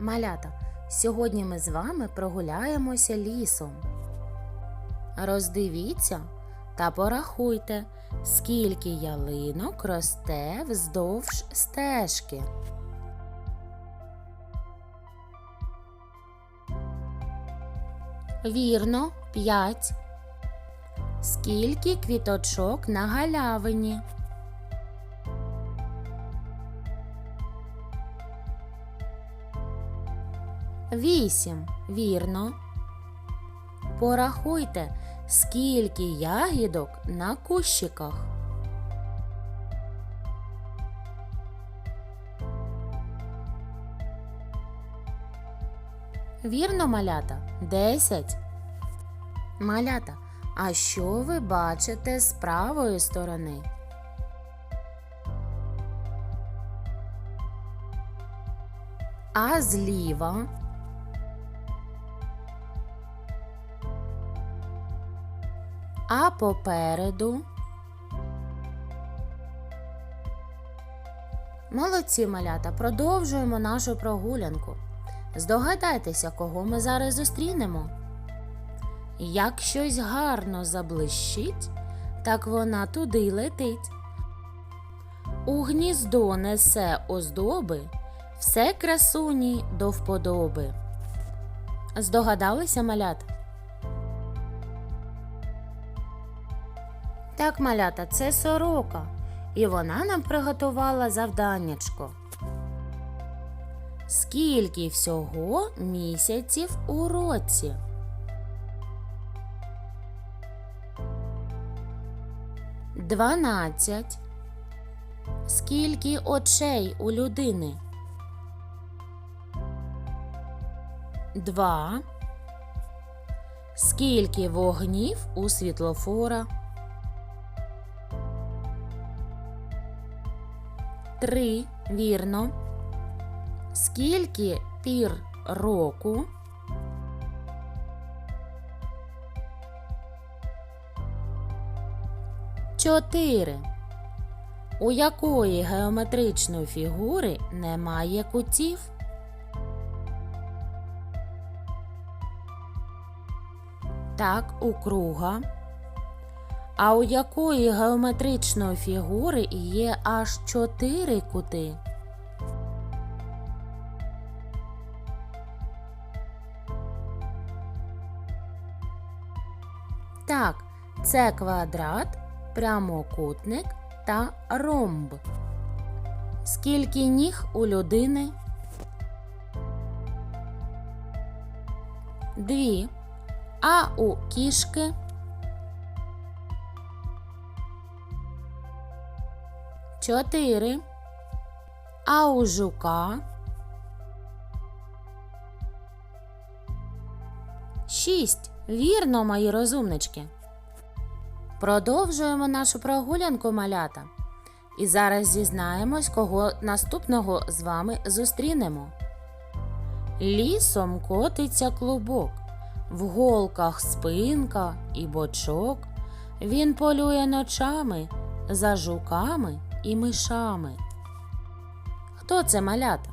Малята, сьогодні ми з вами прогуляємося лісом. Роздивіться та порахуйте, скільки ялинок росте вздовж стежки. Вірно, п'ять. Скільки квіточок на галявині? Вісім. Вірно. Порахуйте, скільки ягідок на кущиках. Вірно, малята? Десять. Малята, а що ви бачите з правої сторони? А зліва? А попереду? Молодці малята, продовжуємо нашу прогулянку. Здогадайтеся, кого ми зараз зустрінемо. Як щось гарно заблищить, так вона туди й летить. У гніздо несе оздоби, все красуні до вподоби. Здогадалися малята? Так, малята, це сорока, і вона нам приготувала завданнячко. Скільки всього місяців у році? Дванадцять. Скільки очей у людини? Два. Скільки вогнів у світлофора? Три. Вірно. Скільки пір року? Чотири. У якої геометричної фігури немає кутів? Так, у круга. А у якої геометричної фігури є аж чотири кути? Так, це квадрат, прямокутник та ромб. Скільки ніг у людини? Дві. А у кішки? Чотири. А у жука? Шість. Вірно, мої розумнички. Продовжуємо нашу прогулянку малята. І зараз дізнаємось, кого наступного з вами зустрінемо. Лісом котиться клубок, в голках спинка і бочок. Він полює ночами за жуками і мишами. Хто це малята?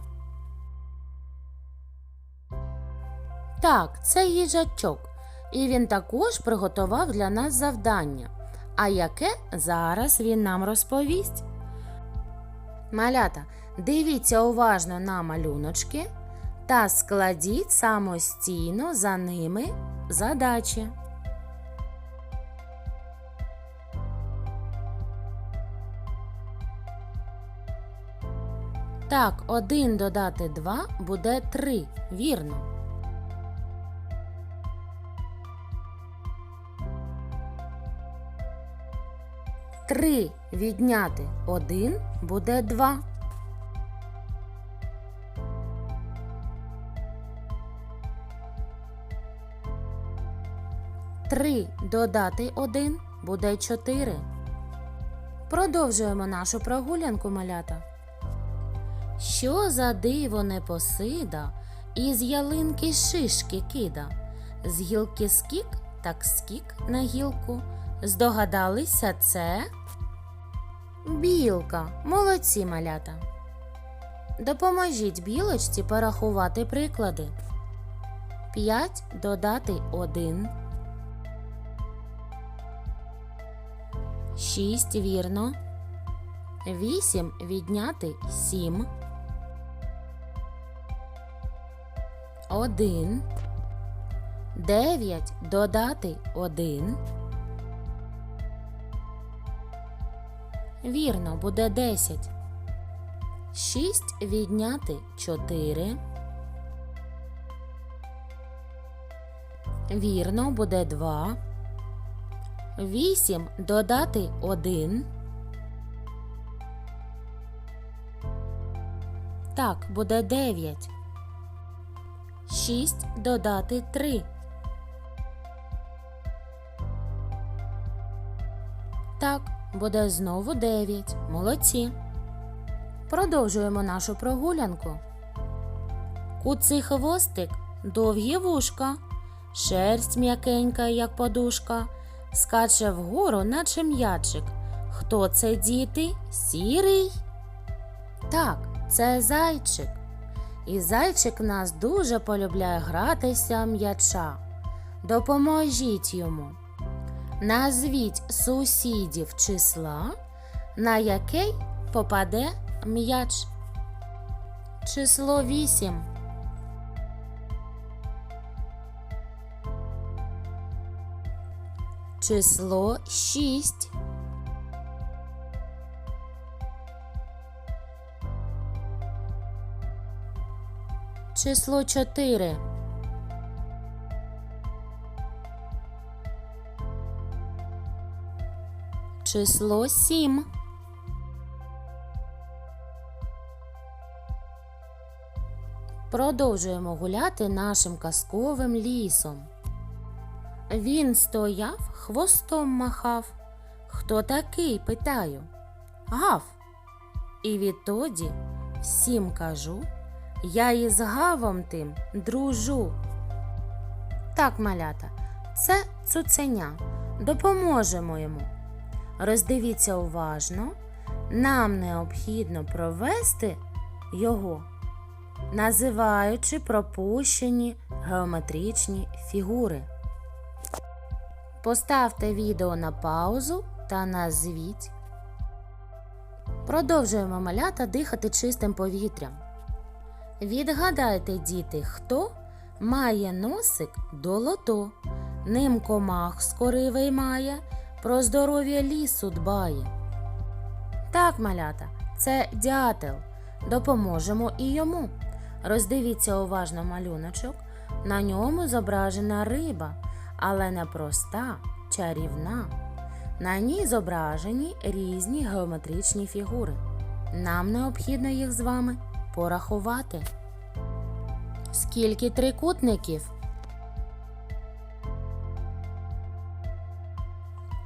Так, це їжачок. І він також приготував для нас завдання. А яке зараз він нам розповість? Малята, дивіться уважно на малюночки та складіть самостійно за ними задачі. Так, один додати два буде три. Вірно. Три відняти один буде два. Три додати один буде чотири. Продовжуємо нашу прогулянку малята. Що за диво непосида, із ялинки шишки кида, з гілки скік, так скік на гілку. Здогадалися це? Білка, молодці малята. Допоможіть білочці порахувати приклади. 5 додати 1. 6 вірно. 8 відняти 7. 1. 9 додати 1. Вірно, буде 10. 6 відняти 4. Вірно, буде 2. 8 додати 1. Так, буде 9. 6 додати 3. Так, буде знову 9. Молодці. Продовжуємо нашу прогулянку. Куций хвостик, довгі вушка, шерсть м'якенька, як подушка, скаче вгору, наче м'ячик. Хто це діти? Сірий? Так, це зайчик. І зайчик нас дуже полюбляє гратися м'яча. Допоможіть йому. Назвіть сусідів числа, на який попаде м'яч. Число 8. Число 6. Число 4. Число 7. Продовжуємо гуляти нашим казковим лісом. Він стояв, хвостом махав. Хто такий? питаю. Гав. І відтоді всім кажу, я із гавом тим дружу. Так, малята, це цуценя. Допоможемо йому. Роздивіться уважно. Нам необхідно провести його, називаючи пропущені геометричні фігури. Поставте відео на паузу та назвіть. Продовжуємо малята дихати чистим повітрям. Відгадайте, діти, хто має носик долото, ним комах скоривий має, про здоров'я лісу дбає. Так, малята, це дятел. Допоможемо і йому. Роздивіться уважно малюночок. На ньому зображена риба, але не проста, чарівна. На ній зображені різні геометричні фігури. Нам необхідно їх з вами порахувати. Скільки трикутників?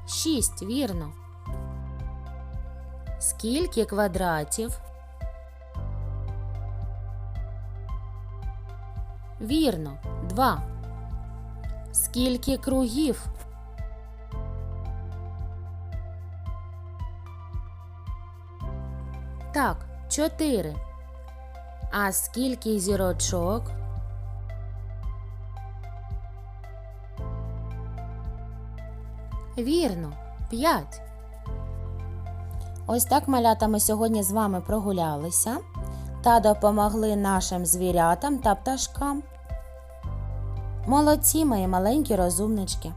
Шість, вірно. Скільки квадратів? Вірно, два. Скільки кругів? Так, чотири. А скільки зірочок? Вірно, п'ять. Ось так малята ми сьогодні з вами прогулялися та допомогли нашим звірятам та пташкам. Молодці, мої маленькі розумнички.